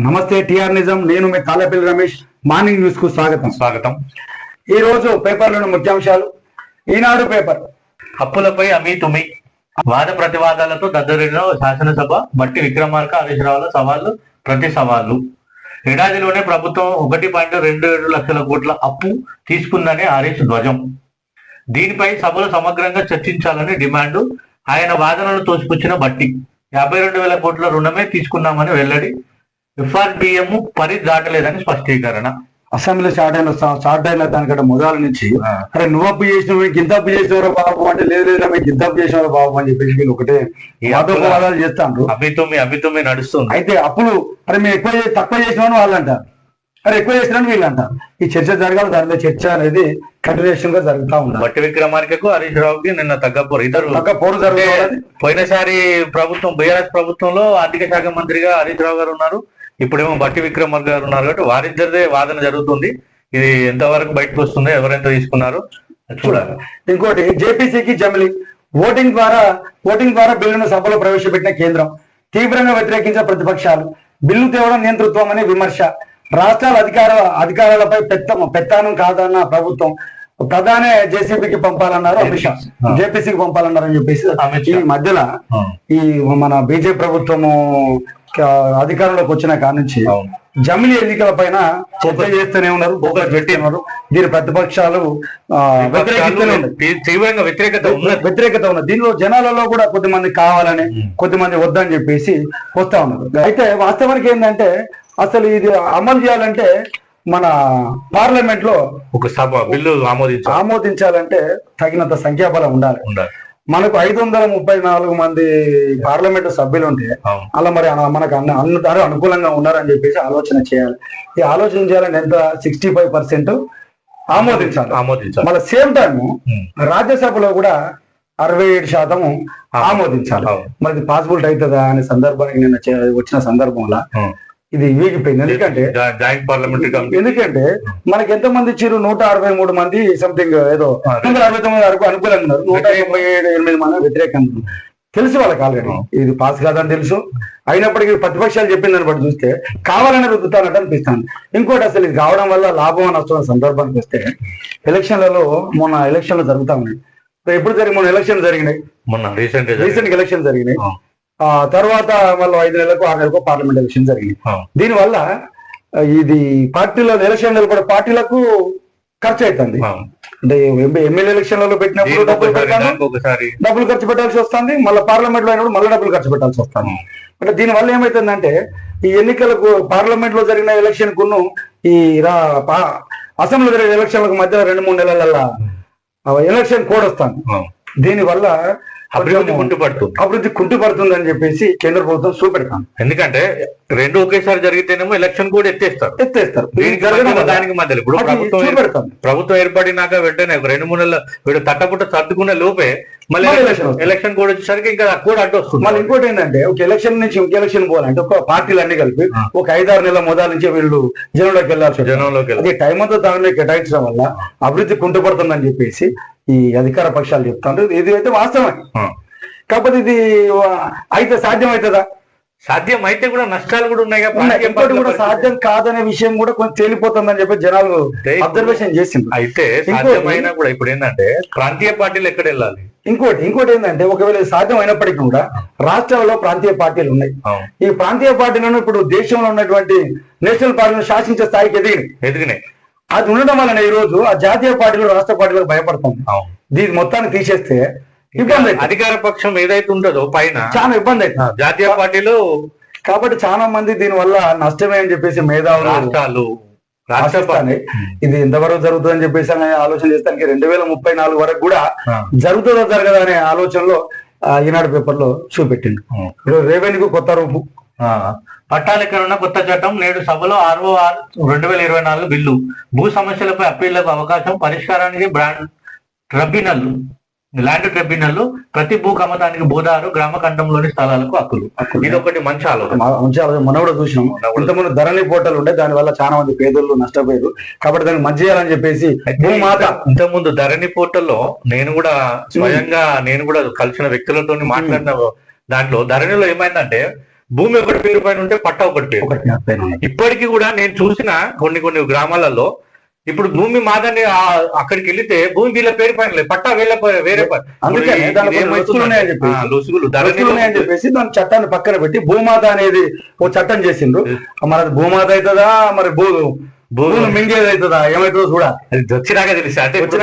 నమస్తే టిఆర్ నిజం. నేను మీ తాళ్ళపల్లి రమేష్. మార్నింగ్ న్యూస్కు స్వాగతం. స్వాగతం. ఈ రోజు పేపర్లోని ముఖ్యాంశాలు. ఈనాడు పేపర్. అప్పులపై అమీ తుమి. వాద ప్రతివాదాలతో దద్దరిలో శాసనసభ బట్టి విక్రమార్క రావుల సవాళ్ళు ప్రతి సవాళ్ళు. ఏడాదిలోనే ప్రభుత్వం ఒకటి పాయింట్ రెండు ఏడు లక్షల కోట్ల అప్పు తీసుకుందని హరీష్ ధ్వజం. దీనిపై సభలో సమగ్రంగా చర్చించాలని డిమాండ్ ఆయన వాదనలు తోసిపుచ్చిన బట్టి. యాభై రెండు వేల కోట్ల రుణమే తీసుకున్నామని వెల్లడి ఎఫ్ఆర్బిఎం పరిధి దాటలేదని స్పష్టీకరణ. అసెంబ్లీ స్టార్ట్ అయిన స్టార్ట్ అయిన దానికంటే మొదల నుంచి అరే నువ్వు అప్పు చేసినావు మీకు ఇంత అప్పు చేసినవరా బాబు అంటే లేదు లేదా మీకు ఇంత అప్పు చేసినవరా బాబు అని చెప్పేసి వీళ్ళు ఒకటే వాదోపవాదాలు చేస్తాండ్రు. అభితుమి అభితుమి నడుస్తుంది. అయితే అప్పులు అరే మేము ఎక్కువ తక్కువ చేసినామని వాళ్ళు అంటారు అరే ఎక్కువ చేసినామని వీళ్ళు అంటారు ఈ చర్చ జరగాలి దాని మీద చర్చ అనేది కంటిన్యూషన్గా జరుగుతా ఉండాలి. బట్టి విక్రమార్కకు హరీష్ రావుకి నిన్న తగ్గపోరు ఇద్దరు. పక్క పోరు జరుగుతుంది పోయినసారి ప్రభుత్వం బీఆర్ఎస్ ప్రభుత్వంలో ఆర్థిక శాఖ మంత్రిగా హరీష్ రావు గారు ఉన్నారు. ఇప్పుడేమో బట్టి విక్రమార్క గారు ఉన్నారు కాబట్టి వారిద్దరిదే వాదన జరుగుతుంది. ఇది ఎంతవరకు బయటకు వస్తుందో ఎవరెంత తీసుకున్నారు చూడాలి. ఇంకోటి జేపీసీకి జమిలి ఓటింగ్ ద్వారా ఓటింగ్ ద్వారా బిల్లును సభలో ప్రవేశపెట్టిన కేంద్రం. తీవ్రంగా వ్యతిరేకించిన ప్రతిపక్షాలు. బిల్లు తేవడం నియంతృత్వం అనే విమర్శ. రాష్ట్రాల అధికార అధికారాలపై పెత్త పెత్తానం కాదన్న ప్రభుత్వం. ప్రధానే జేసీబీకి పంపాలన్నారు అమిత్ షా. జేపీసీకి పంపాలన్నారు అని చెప్పేసి ఈ ఆ, ఈ మన బీజేపీ ప్రభుత్వము అధికారంలోకి వచ్చిన కాడ నుంచి. జమిలి ఎన్నికల పైన చర్చ చేస్తూనే ఉన్నారు ఫోకస్ పెట్టినారు దీని ప్రతిపక్షాలు తీవ్రంగా వ్యతిరేకత వ్యతిరేకత ఉన్నది. దీనిలో జనాలలో కూడా కొద్దిమంది కావాలని. కొద్దిమంది వద్దని చెప్పేసి వస్తా ఉన్నారు. అయితే వాస్తవానికి ఏంటంటే అసలు ఇది అమలు చేయాలంటే మన పార్లమెంట్లో ఒక సభ బిల్లు ఆమోదించాలి. ఆమోదించాలంటే తగినంత సంఖ్యాబలం ఉండాలి. ఉండాలి. మనకు ఐదు వందల ముప్పై నాలుగు మంది పార్లమెంట్ సభ్యులు ఉంటే అలా మరి మనకు అన్ని అందరూ అనుకూలంగా ఉన్నారని చెప్పేసి ఆలోచన చేయాలి. ఈ ఆలోచన చేయాలని ఎంత? సిక్స్టీ ఫైవ్ పర్సెంట్ ఆమోదించాలి. ఆమోదించాలి. మళ్ళీ సేమ్ టైం. రాజ్యసభలో కూడా అరవై ఏడు శాతం ఆమోదించాలి. మరి పాసిబిలిటీ అవుతుందా అనే సందర్భానికి నిన్న వచ్చిన సందర్భంలో. ఇది వీగిపోయింది. ఎందుకంటే జాయింట్ పార్లమెంటరీ కమిటీ. ఎందుకంటే మనకి ఎంత మంది ఇచ్చారు నూట అరవై మూడు మంది సంథింగ్ ఏదో. వందల అరవై తొమ్మిది వరకు అనుకూలంగా ఉన్నారు. నూట తొంభై ఏడు ఎనిమిది మంది వ్యతిరేకంగా. తెలుసు వాళ్ళకి ఆల్రెడీ ఇది పాస్ కాదని తెలుసు. అయినప్పటికీ ప్రతిపక్షాలు చెప్పిన దాన్ని బట్టి చూస్తే కావాలని రుద్దుతానట్టు అనిపిస్తాను. ఇంకోటి అసలు ఇది కావడం వల్ల లాభం నష్టం సందర్భానికి వస్తే ఎలక్షన్లలో మొన్న ఎలక్షన్లు జరుగుతా ఉన్నాయి. ఎప్పుడు జరిగి మొన్న ఎలక్షన్ జరిగినాయి. మొన్న రీసెంట్ రీసెంట్ ఎలక్షన్ జరిగినాయి. ఆ తర్వాత మళ్ళీ ఐదు నెలలకు ఆరు నెలలకు పార్లమెంట్ ఎలక్షన్ జరిగినాయి దీనివల్ల ఇది పార్టీలో ఎలక్షన్ నిలబడే పార్టీలకు ఖర్చు అవుతుంది అంటే ఎమ్మెల్యే ఎలక్షన్లలో పెట్టినప్పుడు డబ్బులు పెట్టాను డబ్బులు ఖర్చు పెట్టాల్సి వస్తుంది. మళ్ళీ పార్లమెంట్లో అయినప్పుడు మళ్ళీ డబ్బులు ఖర్చు పెట్టాల్సి వస్తుంది. అంటే దీని వల్ల ఏమైతుందంటే ఈ ఎన్నికలకు పార్లమెంట్లో జరిగిన ఎలక్షన్ కును ఈ అసెంబ్లీలో జరిగిన ఎలక్షన్లకు మధ్య రెండు మూడు నెలల ఎలక్షన్ కోడ్ వస్తుంది. దీని వల్ల అభివృద్ధి కుంటుపడుతుంది. అభివృద్ధి కుంటుపడుతుందని చెప్పేసి కేంద్ర ప్రభుత్వం చూపెడతాను ఎందుకంటే రెండు ఒకేసారి జరిగితేనేమో ఎలక్షన్ కూడా ఎత్తేస్తారు. ఎత్తేస్తారు. దీనికి మధ్యలో ఇప్పుడు ప్రభుత్వం ప్రభుత్వం ఏర్పడినాక వెంటనే రెండు మూడు నెలలు వీడు తట్టపుట్ట సర్దుకునే లోపే మళ్ళీ ఎలక్షన్ కూడా వచ్చేసరికి ఇంకా కూడా అడ్డు వస్తుంది. మళ్ళీ ఇంకోటి ఏంటంటే ఒక ఎలక్షన్ నుంచి ఇంక ఎలక్షన్ పోవాలంటే ఒక పార్టీలు అన్ని కలిపి. ఒక ఐదారు నెలల మొదల నుంచి వీళ్ళు జనంలోకి వెళ్ళాల్సి. జనంలోకి వెళ్ళి టైం అంతా దాని మీద కేటాయించడం వల్ల అభివృద్ధి కుంటుపడుతుందని చెప్పేసి ఈ అధికార పక్షాలు చెప్తారు ఇది అయితే వాస్తవమే. కాకపోతే ఇది అయితే సాధ్యం అవుతుందా సాధ్యం అయితే కూడా నష్టాలు కూడా ఉన్నాయి ఇంకోటి కూడా పార్టీల సాధ్యం కాదనే విషయం కూడా కొంచెం తేలిపోతుందని చెప్పి జనాలు అబ్జర్వేషన్ చేసింది అయితే సాధ్యమైనా కూడా ఇప్పుడు ఏంటంటే ప్రాంతీయ పార్టీలు ఎక్కడ వెళ్ళాలి? ఇంకోటి ఇంకోటి ఏంటంటే ఒకవేళ సాధ్యం అయినప్పటికీ కూడా రాష్ట్రాలలో ప్రాంతీయ పార్టీలు ఉన్నాయి. ఈ ప్రాంతీయ పార్టీలను ఇప్పుడు దేశంలో ఉన్నటువంటి నేషనల్ పార్టీలను శాసించే స్థాయికి ఎదిగినాయి. ఎదిగినాయి. అది ఉండడం వలన ఈ రోజు ఆ జాతీయ పార్టీలు రాష్ట్ర పార్టీలకు భయపడుతుంది దీని మొత్తాన్ని తీసేస్తే ఇబ్బంది. అధికార పక్షం ఏదైతే ఉంటుందో పైన చాలా ఇబ్బంది అవుతుంది జాతీయ పార్టీలు కాబట్టి చాలా మంది దీని వల్ల నష్టమే అని చెప్పేసి మేధావులు రాష్ట్రాలు రాష్ట్ర ఆశిస్తానే. ఇది ఎంతవరకు జరుగుతుందని చెప్పేసి అని ఆలోచన చేస్తానికి రెండు వేల ముప్పై నాలుగు వరకు కూడా. జరుగుతుందో జరగదా అనే ఆలోచనలో ఈనాడు పేపర్లో చూపెట్టింది రెవెన్యూకు కొత్త రూపు. ఆ, పట్టాలెక్కడున్న కొత్త చట్టం నేడు సభలో ఆర్ఓఆర్ రెండు వేల ఇరవై నాలుగు బిల్లు. భూ సమస్యలపై అప్పీళ్ళకు అవకాశం పరిష్కారానికి బ్రాండ్ ట్రిబ్యునల్ ల్యాండ్ ట్రిబ్యునల్ ప్రతి భూ కమతానికి భూదారు గ్రామ కంఠంలోని స్థలాలకు హక్కులు. ఇది ఒకటి మంచి ఆలోచన. మంచి ఆలోచన. మనం కూడా చూసినాం. ఇంతకుముందు ధరణి పోర్టల్ ఉండే దాని వల్ల చాలా మంది పేదలు నష్టపోయారు. కాబట్టి దానికి మంచి చేయాలని చెప్పేసి భూమాత ఇంతకుముందు ధరణి పోర్టల్లో నేను కూడా స్వయంగా నేను కూడా కలిసిన వ్యక్తులతో మాట్లాడిన దాంట్లో ధరణిలో ఏమైందంటే భూమి ఒకటి పేరు పైన ఉంటే పట్ట ఒకటి పేరు. ఇప్పటికీ కూడా నేను చూసిన కొన్ని కొన్ని గ్రామాలలో ఇప్పుడు భూమి మాదని అక్కడికి వెళితే భూమి వీళ్ళ పేరు పైన లేదు పట్టా వీళ్ళ వేరే ఉన్నాయని చెప్పేసి. దాని చట్టాన్ని పక్కన పెట్టి భూమాత అనేది ఓ చట్టం చేసిండ్రు. మరి అది భూమాత అవుతుందా? మరి భూ భూములు మింగేది అవుతుందా ఏమవుతుందో చూడాలి అది వచ్చినాక తెలిసి. అంటే ఇప్పుడు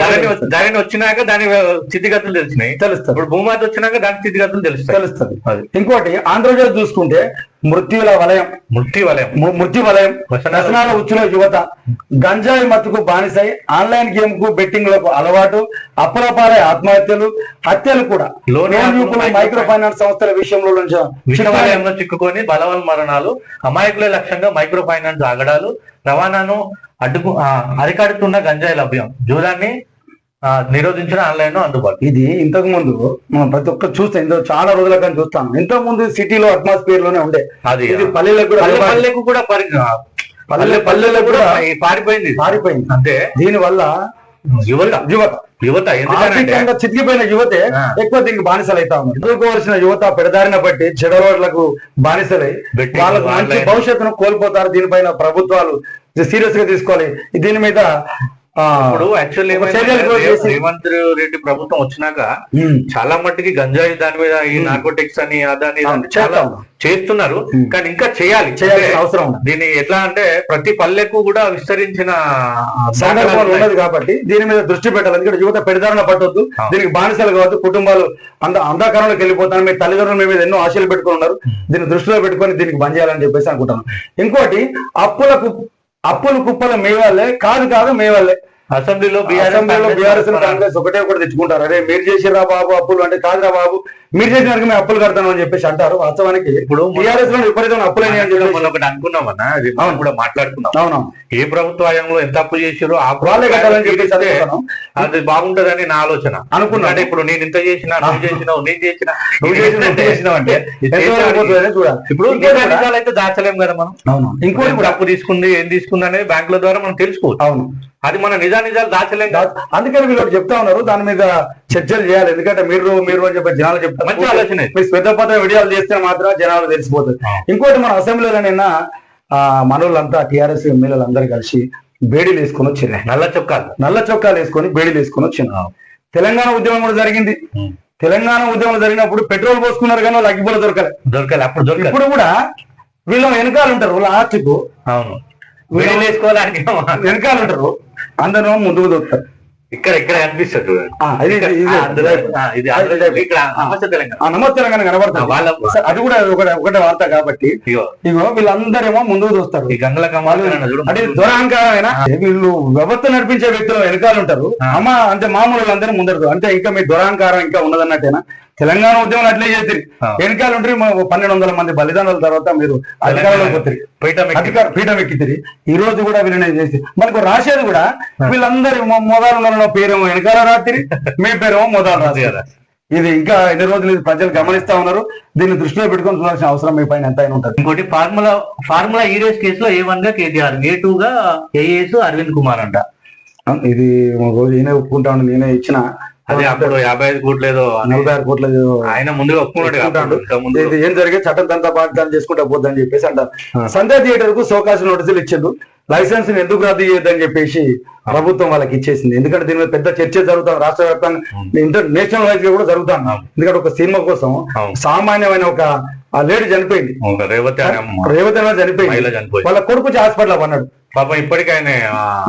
వచ్చినాక దాని స్థితిగతులు తెలిసినాయి. తెలుస్తుంది ఇప్పుడు భూమాత వచ్చినాక దాని స్థితిగతులు తెలుస్తాయి. తెలుస్తుంది అది. ఇంకోటి ఆంధ్రప్రదేశ్ చూసుకుంటే మృత్యుల వలయం. మృత్యు వలయం. మృత్యు వలయం. వ్యసనాల- ఉచ్చులో యువత. గంజాయి మత్తుకు బానిసై ఆన్లైన్ గేమ్కు బెట్టింగ్లకు అలవాటు అప్పుల పాలై ఆత్మహత్యలు హత్యలు కూడా. లోన్ మైక్రో ఫైనాన్స్ సంస్థల విషయంలో చిక్కుకొని బలవన్ మరణాలు అమాయకులే లక్ష్యంగా మైక్రో ఫైనాన్స్ ఆగడాలు రవాణాను అడ్డుకు అరికడుతున్న గంజాయి లభ్యం. జూదాన్ని ఆ, నిరోధించిన ఆన్లైన్లో అందుబాటు ఇది ఇంతకు ముందు మనం ప్రతి ఒక్కరు చూస్తే ఇంత చాలా రోజుల కానీ చూస్తాం. ఇంతకు ముందు సిటీలో అట్మాస్ఫియర్లోనే ఉండే. అది ఇది పల్లెలకు కూడా పల్లె పల్లెకు కూడా పల్లె పల్లెలకు కూడా పారిపోయింది. మారిపోయింది అంటే దీని వల్ల యువత యువత యువత ఎందుకంటే ఆర్థికంగా చితికిపోయిన యువతే. ఎక్కువ దీనికి బానిసలు అవుతా ఉన్నారు ఎదుర్కోవాల్సిన యువత పెడదారిన బట్టి చెడరోడ్లకు బానిసలై వాళ్ళకు మంచి. భవిష్యత్తును కోల్పోతారు దీనిపైన ప్రభుత్వాలు సీరియస్గా తీసుకోవాలి దీని మీద ఇప్పుడు చేసి- రేవంత్ రెడ్డి ప్రభుత్వం వచ్చినాక చాలా మట్టుకి గంజాయి దాని మీద ఈ నార్కోటిక్స్ అని అదని చాలా చేస్తాం. చేస్తున్నారు. కానీ ఇంకా చేయాలి. అవసరం దీన్ని ఎట్లా అంటే ప్రతి పల్లెకు కూడా విస్తరించిన ఉన్నది కాబట్టి దీని మీద దృష్టి పెట్టాలి ఎందుకంటే యువత పెడదారిన పట్టొద్దు. దీనికి బానిసలు కావద్దు. కుటుంబాలు అంద అంధకారంలోకి వెళ్ళిపోతాను మీ తల్లిదండ్రులు మీ మీద ఎన్నో ఆశలు పెట్టుకుని ఉన్నారు. దీన్ని దృష్టిలో పెట్టుకొని దీనికి బంద్ చేయాలని చెప్పేసి అనుకుంటాను ఇంకోటి అప్పుల కుప్- అప్పుల కుప్పల మేవాళ్ళే కాదు కాదు మేవాళ్ళే అసెంబ్లీలో అసెంబ్లీలో బీఆర్ఎస్ కాంగ్రెస్ ఒకటే ఒకటి తెచ్చుకుంటారు. అరే మీరు చేసిరా బాబు అప్పులు? అంటే కాదురా బాబు మీరు చేసిన వరకు మేము అప్పులు కడతాను అని చెప్పేసి అంటారు. వాస్తవానికి ఇప్పుడు బీఆర్ఎస్లో విపరీతమైన అని చెప్పేసి. మనం ఒకటి అనుకున్నామన్నా మనం. కూడా మాట్లాడుకున్నాం. అవును. ఏ ప్రభుత్వ హయాంలో ఎంత అప్పు చేసారో ఆ వాళ్ళే కట్టాలని చెప్పేసి. అది బాగుంటదని నా ఆలోచన. అనుకున్నాను. అంటే ఇప్పుడు నేను ఇంత చేసినా నువ్వు చేసినావు నేను చేసినా. నువ్వు చేసిన చేసినావు అంటే ఇప్పుడు నిజాలు అయితే దాచలేం కదా మనం. అవును. ఇంకోటి అప్పు తీసుకుంది ఏం తీసుకుంది అనేది బ్యాంకుల ద్వారా మనం తెలుసుకోవచ్చు. అవును. అది మన నిజా నిజాలు దాచలేం అందుకని వీళ్ళు చెప్తా ఉన్నారు దాని మీద చర్చలు చేయాలి. ఎందుకంటే మీరు మీరు అని చెప్పి జనాలు చెప్తారు. మంచి ఆలోచన. మీరు పెద్ద పెద్ద వీడియోలు చేస్తే మాత్రం జనాలు తెలిసిపోతుంది. ఇంకోటి మన అసెంబ్లీలో నిన్న ఆ, మనోళ్ళంతా టిఆర్ఎస్ ఎమ్మెల్యేలు అందరూ కలిసి బేడీలు వేసుకొని వచ్చింది నల్ల చొక్కాలు. నల్ల చొక్కాలు వేసుకొని బేడీలు వేసుకొని వచ్చింది తెలంగాణ ఉద్యమం కూడా జరిగింది. తెలంగాణ ఉద్యమం జరిగినప్పుడు పెట్రోల్ పోసుకున్నారు కానీ వాళ్ళు అగ్గిపోలు దొరకలేదు దొరకాలి అప్పుడు దొరకాలి. ఇప్పుడు కూడా వీళ్ళు వెనకాల ఉంటారు లాస్ట్కు అవును. వీడియోలు వేసుకోవడానికి వెనకాల ఉంటారు అందరూ ముందుకు దొరుకుతారు ఇక్కడ ఇక్కడ కనిపిస్తుంది నమస్తే తెలంగాణ సరే, అది కూడా ఒకటే ఒకటే వార్త కాబట్టి ఇగో. వీళ్ళందరేమో ముందుకు చూస్తారు ఈ గంగల అంటే దురహంకారమైన వీళ్ళు వ్యవస్థ నడిపించే వ్యక్తులు వెనకాల ఉంటారు. అమ్మ అంటే మామూలు అందరూ ముందరు అంటే ఇంకా మీ దురహంకారం ఇంకా ఉన్నదన్నట్టేనా? తెలంగాణ ఉద్యమం అట్లే ఆ. వెనకాల ఉంటారు మా పన్నెండు వందల మంది బలిదానాల తర్వాత మీరు అధికారంలోకి ఎక్కి- అధికార పీఠం ఎక్కితిరి. ఈ రోజు కూడా వీళ్ళని చేసి మనకు రాసేది కూడా వీళ్ళందరి మొదలు పేరేమో వెనకాల రాత్రి మీ పేరేమో మొదలు రాత్రి. కదా. ఇది ఇంకా ఎన్ని రోజులు ఇది ప్రజలు గమనిస్తా ఉన్నారు. దీన్ని దృష్టిలో పెట్టుకొని చూడాల్సిన అవసరం మీ పైన ఎంత అయినా ఉంటుంది. ఇంకోటి ఫార్ములా ఫార్ములా ఈ రేస్ కేసులో ఏ వన్గా కేటీఆర్ ఏ టూ గా ఏఎస్ అరవింద్ కుమార్ అంట. ఇది ఒక రోజు నేనే ఒప్పుకుంటాను నేనే ఇచ్చిన అదే అప్పుడు యాభై ఐదు కోట్లు ఏదో నలభై ఆరు కోట్ల ఆయన ముందుగా ఒప్పుకున్నాడు ఇది ఏం జరిగే చట్టం తంతా బాధ్యతలు చేసుకుంటా పోద్దని చెప్పేసి అంటారు. సంధ్యా థియేటర్కు సోకాసు నోటీసులు ఇచ్చిండు లైసెన్స్ ఎందుకు రద్దు చేయొద్దని చెప్పేసి ప్రభుత్వం వాళ్ళకి ఇచ్చేసింది. ఎందుకంటే దీని మీద పెద్ద చర్చ జరుగుతుంది. రాష్ట్ర వ్యాప్తంగా ఇంటర్ నేషనల్ వైజ్ కూడా జరుగుతాను అవును. ఎందుకంటే ఒక సినిమా కోసం. సామాన్యమైన ఒక ఆ లేడీ చనిపోయింది. రేవతి రేవతి చనిపోయింది. వాళ్ళ కొడుకు హాస్పిటల్ అన్నాడు పాపం ఇప్పటికీ ఆయన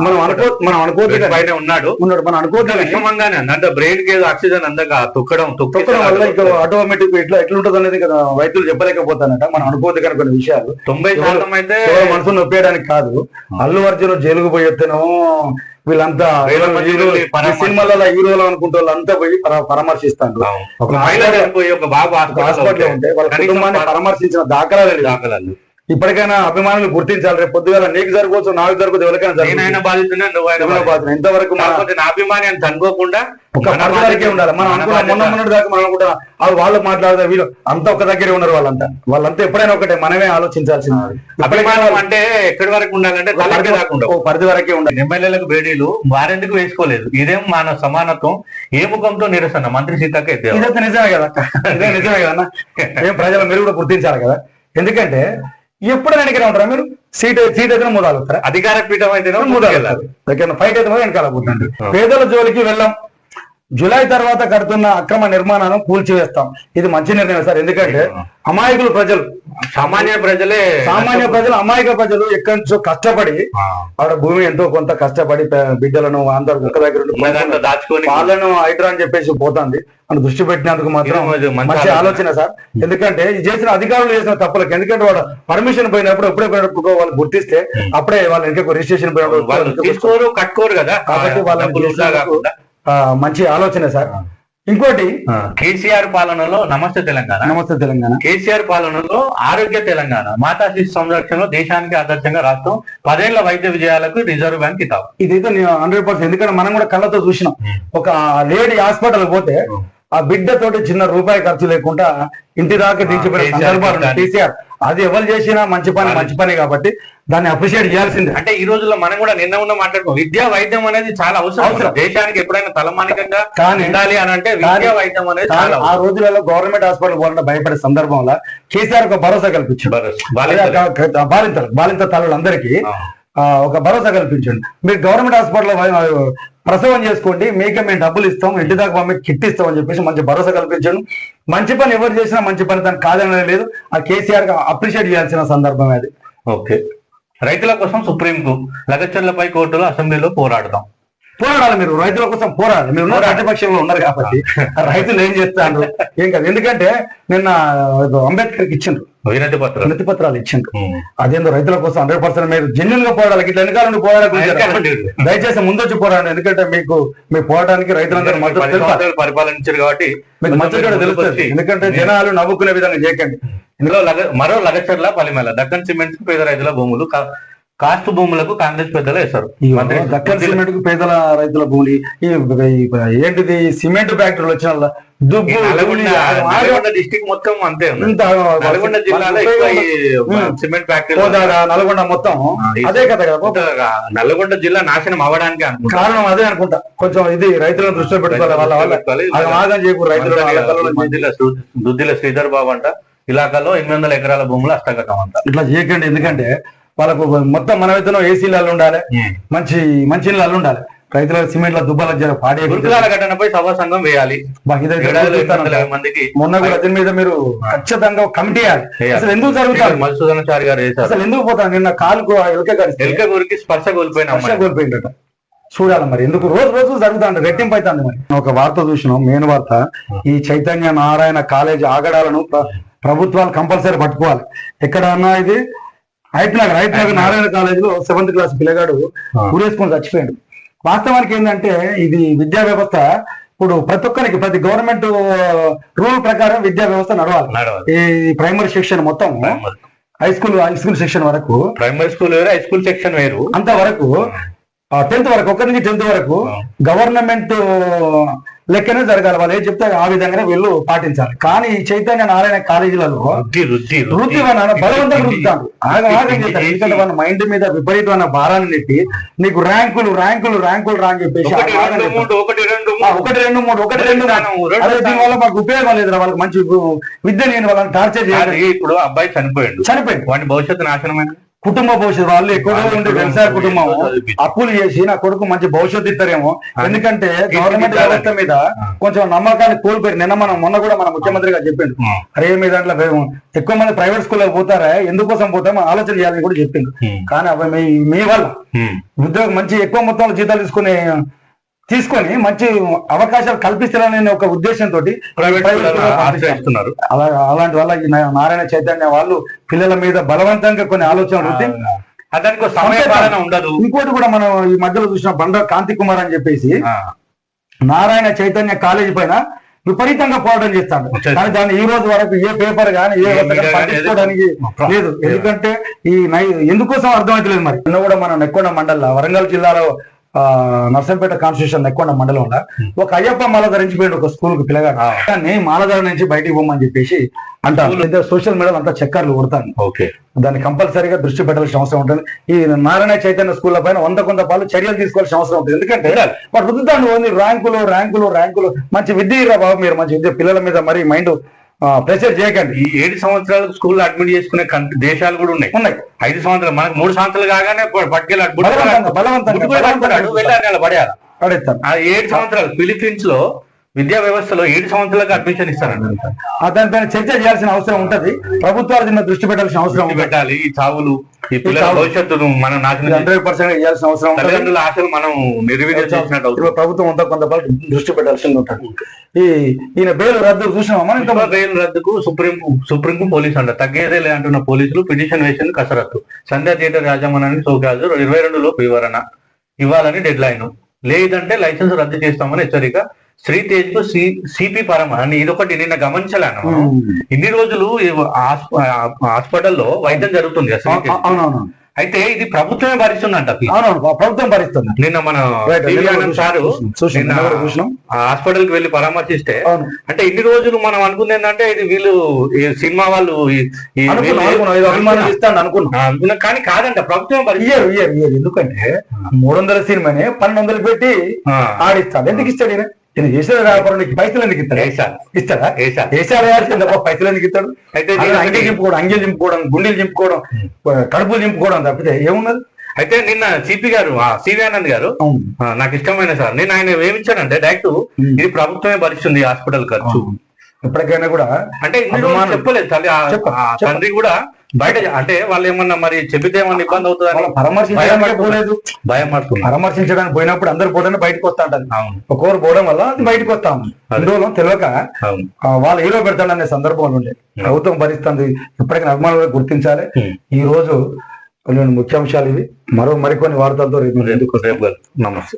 మనం అనుకో మనం కానీ- పైనే ఉన్నాడు. ఉన్నాడు మనం అనుకోవద్దు కానీ విషమంగానే అంటే బ్రెయిన్కి ఏదో ఆక్సిజన్ అందక తొక్కడం తొక్కడం వల్ల ఇంకా ఆటోమేటిక్ ఇట్లా ఎట్లా ఉంటుంది అనేది కదా వైద్యులు చెప్పలేకపోతానట మనం అనుకోవద్దు కానీ కొన్ని విషయాలు. తొంభై శాతం అయితే మనసును నొప్పేయడానికి కాదు. అల్లు అర్జున్ జైలుకు పోయి వస్తేనేమో వీళ్ళంతా సినిమాలలో హీరోలు అనుకుంటే వాళ్ళంతా పోయి పరా- పరామర్శిస్తాను అవును. ఒక బాబు హాస్పిటల్ ఉంటే వాళ్ళ కుటుంబాన్ని పరామర్శించిన దాఖలాలు. దాఖలాలు ఇప్పటికైనా అభిమానులు గుర్తించాలి. రేపు పొద్దుగాల నీకు జరగవచ్చు నాకు జరగదు ఎవరికైనా నేనైనా బాధితున్నా బాధితున్నా. మన కాకపోతే నా అభిమాని అనుకోకుండా ఒక పరిధి వరకే ఉండాలి. మనం అనుకున్న మొన్న మొన్నటి దాకా మనం వాళ్ళు వాళ్ళు మాట్లాడదాం వీళ్ళు అంతా ఒక దగ్గరే ఉన్నారు వాళ్ళంతా. వాళ్ళంతా ఎప్పుడైనా ఒకటే మనమే ఆలోచించాల్సింది. అభిమానం అంటే ఎక్కడి వరకు ఉండాలంటే తలకి ఓ పరిధి వరకే ఉండాలి. ఎమ్మెల్యేలకు బేడీలు వారెందుకు వేసుకోలేదు? ఇదేం మన సమానత్వం? ఏ ముఖంతో నిరసన? మంత్రి సీతక్క ఇదంతా నిజమే కదా. ఇదే నిజమే కదా ప్రజలు మీరు కూడా గుర్తించాలి కదా? ఎందుకంటే ఎప్పుడు వెనకనే ఉంటారా మీరు? సీట్ సీట్ అయితే మూదాలు అధికార పీఠం అయితేనే మూదాలు. దగ్గర ఫైట్ అయితే వెనకాల పోతుంది. పేదల జోలికి వెళ్ళాం. జూలై తర్వాత కడుతున్న అక్రమ నిర్మాణాలను కూల్చివేస్తాం. ఇది మంచి నిర్ణయం సార్. ఎందుకంటే అమాయకులు ప్రజలు సామాన్య ప్రజలే సామాన్య ప్రజలు అమాయక ప్రజలు ఎక్కడి నుంచో కష్టపడి ఆవిడ భూమి ఎంతో కొంత కష్టపడి బిడ్డలను అందరు ఒక దగ్గర దాచుకొని వాళ్ళను హైడ్రా అని చెప్పేసి పోతుంది. అని దృష్టి పెట్టినందుకు మాత్రం మంచి ఆలోచన. సార్. ఎందుకంటే ఇది చేసిన అధికారులు చేసిన తప్పులకు ఎందుకంటే వాడు పర్మిషన్ పోయినప్పుడు ఎప్పుడే పోయినప్పుడు వాళ్ళు గుర్తిస్తే అప్పుడే వాళ్ళు ఇంకా రిజిస్ట్రేషన్ వాళ్ళు పోయినప్పుడు తీసుకోరు కట్టుకోరు కదా. కాబట్టి వాళ్ళని మంచి ఆలోచన సార్. ఇంకోటి కేసీఆర్ పాలనలో నమస్తే తెలంగాణ. నమస్తే తెలంగాణ. కేసీఆర్ పాలనలో ఆరోగ్య తెలంగాణ. మాతా శిశు సంరక్షణలో దేశానికి ఆదర్శంగా రాష్ట్రం పదేళ్ళ వైద్య విజయాలకు రిజర్వ్ బ్యాంక్ కితాబు. ఇదైతే హండ్రెడ్ పర్సెంట్. ఎందుకంటే మనం కూడా కళ్ళతో చూసినాం. ఒక లేడీ హాస్పిటల్ పోతే ఆ బిడ్డ తోటి చిన్న రూపాయి ఖర్చు లేకుండా ఇంటి దాకా సందర్భాలు. కానీ. కేసీఆర్ అది ఎవరు చేసినా మంచి పని మంచి పని కాబట్టి దాన్ని అప్రిషియేట్ చేయాల్సిందే. అంటే ఈ రోజుల్లో మనం కూడా నిన్న ఉన్న మాట్లాడుకో విద్యా వైద్యం అనేది చాలా అవసరం. అవసరం. దేశానికి ఎప్పుడైనా తలమానికంగా ఉండాలి అని అంటే విద్యా వైద్యం అనేది చాలా ఆ. రోజులలో గవర్నమెంట్ హాస్పిటల్ పోవాలంటే భయపడే సందర్భంలో కేసీఆర్ ఒక భరోసా ఆ బాలింతలు. బాలింత తల్లులందరికీ ఒక భరోసా కల్పించండి. మీరు గవర్నమెంట్ హాస్పిటల్లో ప్రసవం చేసుకోండి. మీకే మేము డబ్బులు ఇస్తాం. ఇంటి దాకా పంపి కిట్ ఇస్తాం అని చెప్పేసి మంచి భరోసా కల్పించండి. మంచి పని ఎవరు చేసినా మంచి పని దానికి కాదనే లేదు. ఆ కేసీఆర్ అప్రిషియేట్ చేయాల్సిన సందర్భం అది. ఓకే. రైతుల కోసం సుప్రీంకు లగచర్లపై కోర్టులో అసెంబ్లీలో పోరాడదాం. పోరాడాలి మీరు రైతుల కోసం పోరాడాలి. మీరు ప్రతిపక్షంలో ఉన్నారు కాబట్టి రైతులు ఏం చేస్తాను ఏం కాదు. ఎందుకంటే నిన్న ఏదో అంబేద్కర్కి ఇచ్చిండ్రు. వినతి పత్రం వినతి పత్రాలు ఇచ్చిండ్రు. అదేందో రైతుల కోసం హండ్రెడ్ పర్సెంట్ మీరు జెన్యున్గా పోరాడాలి. ఇట్లా వెనకాల నుండి పోరాడాలి. దయచేసి ముందొచ్చి పోరాడండి. ఎందుకంటే మీకు మీ పోరాటానికి రైతులందరూ మద్దతు పరిపాలించారు కాబట్టి మీకు మద్దతు కూడా తెలుస్తుంది. ఎందుకంటే జనాలు నవ్వుకునే విధంగా చేయకండి. ఇందులో మరో లగచర్ల పలిమేల. దక్కన్ సిమెంట్ పేద రైతుల భూములు కా- కాస్ట్ భూములకు కాంగ్రెస్ పెద్దలు వేశారు. దక్కన్ సిమెంట్ పేదల రైతుల భూమి ఏంటిది సిమెంట్ ఫ్యాక్టరీలు వచ్చిన దుబ్బు నల్గొండ డిస్టిక్ మొత్తం అంతే నల్గొండ జిల్లాలో. సిమెంట్ ఫ్యాక్టరీ నల్గొండ మొత్తం. అదే కదా కదా. నల్గొండ జిల్లా నాశనం అవ్వడానికి కారణం అదే అనుకుంటా. కొంచెం ఇది రైతులను దృష్టిలో పెట్టుకోవాలి వాళ్ళ చేయకూడదు రైతులు. దుద్దిల శ్రీ- దుద్దిల శ్రీధర్ బాబు అంట. ఇలాకాలో ఎనిమిది వందల ఎకరాల భూములు హస్తగతం అంట. ఇట్లా చేయకండి ఎందుకంటే వాళ్ళకు మొత్తం మన విత్తనం ఏసీలలో ఉండాలి. మంచి మంచి ఇళ్ళు ఉండాలి. రైతుల సిమెంట్ల దుబ్బల జర పాడే గురుకులాల ఘటనపై సభా సంఘం వేయాలి. మందికి మొన్న కూడా దీని మీద మీరు ఖచ్చితంగా కమిటీ. అసలు ఎందుకు జరుగుతారు మధుసూదనాచారి గారు వేశారు. అసలు ఎందుకు పోతాను నిన్న కాలుకు ఎలుక కరిస్తే ఎలుక గురికి స్పర్శ కోల్పోయిన స్పర్శ. కోల్పోయిందట చూడాలి మరి. ఎందుకు? రోజు రోజు జరుగుతుంది రెట్టింపు అవుతుంది మరి. ఒక వార్త చూసినాం మెయిన్ వార్త. ఈ చైతన్య నారాయణ కాలేజ్ ఆగడాలను ప్ర- ప్రభుత్వాలు కంపల్సరీ పట్టుకోవాలి. ఎక్కడ అన్నా ఇది హైట్ నగర్ హైట్ నగర్ నారాయణ కాలేజ్లో సెవెంత్ క్లాస్ పిల్లగాడు. ఊరేసుకొని చచ్చిపోయాడు వాస్తవానికి ఏంటంటే ఇది విద్యా వ్యవస్థ ఇప్పుడు ప్రతి ఒక్కరికి ప్రతి గవర్నమెంట్ రూల్ ప్రకారం విద్యా వ్యవస్థ నడవాలి. ఈ ప్రైమరీ సెక్షన్ మొత్తం high school high school section వరకు ప్రైమరీ స్కూల్ వేరు హై స్కూల్ సెక్షన్ వేరు అంతవరకు టెన్త్ వరకు ఒకటి నుంచి టెన్త్ వరకు. గవర్నమెంట్ లెక్కనే జరగాలి. వాళ్ళు ఏం చెప్తే ఆ విధంగానే వీళ్ళు పాటించాలి. కానీ ఈ చైతన్య నారాయణ కాలేజీలలో రుద్ది రుద్ది వృత్తి బలవంతంగా రుద్దుతారు ఆగం ఆగం చేస్తారు ఎందుకంటే వాళ్ళ మైండ్ మీద విపరీతమైన భారాన్ని నెట్టి నీకు ర్యాంకులు ర్యాంకులు ర్యాంకులు రా అని చెప్పేసి ఒకటి రెండు. మూడు ఒకటి రెండు ఆ, మూడు. ఒకటి రెండు మూడు ఒకటి రెండు స్థానం, రెండు అదే దీని వల్ల మాకు ఉపయోగం లేదు వాళ్ళకి మంచి విద్య నేను వాళ్ళని టార్చర్ చేయాలి ఇప్పుడు అబ్బాయి చనిపోయాడు. చనిపోయింది వాడి భవిష్యత్తు నాశనమైన? కుటుంబ భవిష్యత్తు వాళ్ళు ఎక్కువగా ఉండే వ్యవసాయ కుటుంబం. అప్పులు చేసి నా కొడుకు మంచి భవిష్యత్తు ఇస్తారేమో ఎందుకంటే గవర్నమెంట్. వ్యవస్థ మీద. కొంచెం నమ్మకాన్ని కోల్పోయి నిన్న మనం మొన్న కూడా మన ముఖ్యమంత్రి గారు చెప్పిండు ఆ. అరే మీ దాంట్లో ఎక్కువ మంది ప్రైవేట్ స్కూల్లో పోతారా ఎందుకోసం పోతామో ఆలోచన చేయాలని కూడా చెప్పిండు. కానీ అవి మీ వల్ల. ఉద్యోగం మంచి ఎక్కువ మొత్తంలో జీతాలు తీసుకుని తీసుకొని మంచి అవకాశాలు కల్పిస్తారనే ఒక ఉద్దేశంతో అలాంటి వల్ల నారాయణ చైతన్య వాళ్ళు పిల్లల మీద బలవంతంగా కొన్ని ఆలోచనలు ఉండదు. ఇంకోటి కూడా మనం ఈ మధ్యలో చూసిన బండ కాంతి కుమార్ అని చెప్పేసి నారాయణ చైతన్య కాలేజీ పైన విపరీతంగా పోరాటం చేస్తాడు. చేస్తాడు. కానీ దాన్ని ఈ రోజు వరకు ఏ పేపర్ గానీ ఏ పట్టించుకోవడానికి లేదు. ఎందుకంటే ఈ నై ఎందుకోసం అర్థమవుతలేదు మరి? నిన్న కూడా మన నెక్కొండ మండల వరంగల్ జిల్లాలో నర్సంపేట కాన్స్టిట్యూషన్ నెక్కొండ మండలంలో ఒక అయ్యప్ప మాల ధరించిపోయాడు ఒక స్కూల్కు. దాన్ని మాలధార నుంచి బయటికి పోమని చెప్పేసి అంటారు. సోషల్ మీడియాలో అంతా చక్కర్లు కొడతాను ఓకే. దాన్ని కంపల్సరీగా దృష్టి పెట్టాల్సిన అవసరం ఉంటుంది. ఈ నారాయణ చైతన్య స్కూల్ పైన వంద కొంత పాలు చర్యలు తీసుకోవాల్సిన అవసరం ఉంటుంది. ఎందుకంటే. వాడు రుద్దుతాను ర్యాంకులు ర్యాంకులు ర్యాంకులు. మంచి విద్య బాబు మీరు మంచి విద్య పిల్లల మీద మరి మైండ్ ప్రెషర్ చేయకండి. ఈ ఏడు సంవత్సరాలు స్కూల్ అడ్మిట్ చేసుకునే దేశాలు కూడా ఉన్నాయి. ఉన్నాయి. ఐదు సంవత్సరాలు మనకు మూడు సంవత్సరాలు కాగానే ఆ ఏడు సంవత్సరాలు ఫిలిపీన్స్లో విద్యా వ్యవస్థలో ఏడు సంవత్సరాలకు అడ్మిషన్ ఇస్తారంట ఆ దానిపైన చర్చ చేయాల్సిన అవసరం ఉంటది. ప్రభుత్వాలు దీని మీద దృష్టి పెట్టాల్సిన అవసరం పెట్టాలి. ఈ చావులు ఈ పిల్లల. భవిష్యత్తును మనం నాశనం హండ్రెడ్ పర్సెంట్ చేయాల్సిన అవసరం తల్లిదండ్రుల ఆశలు మనం ఇప్పుడు ప్రభుత్వం అంతా కొంతవరకు దృష్టి పెట్టాల్సింది ఉంటుంది. ఈ ఈయన బెయిల్ రద్దు చూసినామా ఇంత బెయిల్ రద్దుకు సుప్రీం సుప్రీం కు పోలీసు అంట. తగ్గేదే లే అంటున్న పోలీసులు పిటిషన్ వేసింది కసరత్తు. సంధ్యా థియేటర్ యాజమాన్యానికి సోకాజు ఇరవై రెండు లోపు వివరణ ఇవ్వాలని డెడ్ లైన్ లేదంటే లైసెన్స్ రద్దు చేస్తామని హెచ్చరిక శ్రీ తేజ్కు సిపి పరమ అని ఇదొకటి నిన్న గమనించలేను. ఇన్ని రోజులు హాస్పిటల్లో వైద్యం జరుగుతుంది. అవునవును. అయితే ఇది ప్రభుత్వమే భరిస్తుందంట ప్రభుత్వం భరిస్తుంది. నిన్న మన సారు హాస్పిటల్కి వెళ్ళి పరామర్శిస్తే అంటే ఇన్ని రోజులు మనం అనుకుంది ఏంటంటే ఇది వీళ్ళు ఈ సినిమా వాళ్ళు అనుకున్నాం కానీ కాదంట ప్రభుత్వం భరి- ఇయ్యరు ఇయ్యరు ఇయ్యరు. ఎందుకంటే మూడు వందల సినిమాని పన్నెండు వందలు పెట్టి ఆడిస్తాడు ఎందుకు ఇస్తాడు ఈయన చేసిన వ్యాపారానికి పైసలు ఎందుకు ఇస్తాడు. ఇస్తాడా. వేసాడు వేయాల్సింది తప్ప పైసలు ఎందుకు ఇస్తాడు? అయితే అంగీ చింపుకోవడం అంగీలు చింపుకోవడం గుండెలు చింపుకోవడం కడుపులు చింపుకోవడం తప్పితే ఏమున్నది? అయితే నిన్న సిపి గారు సివి ఆనంద్ గారు నాకు ఇష్టమైన సార్. నేను ఆయన ఏమిచ్చాడంటే డైరెక్ట్ ఇది ప్రభుత్వమే భరిస్తుంది హాస్పిటల్ ఖర్చు. ఎప్పటికైనా కూడా అంటే. చెప్పలేదు. తండ్రి కూడా బయట అంటే వాళ్ళు ఏమన్నా మరి చెబితే ఏమన్నా ఇబ్బంది పరామర్శించడానికి పోలేదు. భయం పడుతుంది? పరామర్శించడానికి పోయినప్పుడు అందరు పోతేనే బయటకు వస్తా ఒక్కొక్కరు పోవడం వల్ల అది బయటకు వస్తాం. రోజులు తెలియక వాళ్ళు హీరో పెడతాడనే సందర్భంలో ఉండే. ప్రభుత్వం భరిస్తుంది. ఇప్పటికైనా అభిమానులు గుర్తించాలి. ఈ రోజు కొన్ని ముఖ్యాంశాలు ఇవి. మరో మరికొన్ని వార్తలతో రేపు. నమస్తే.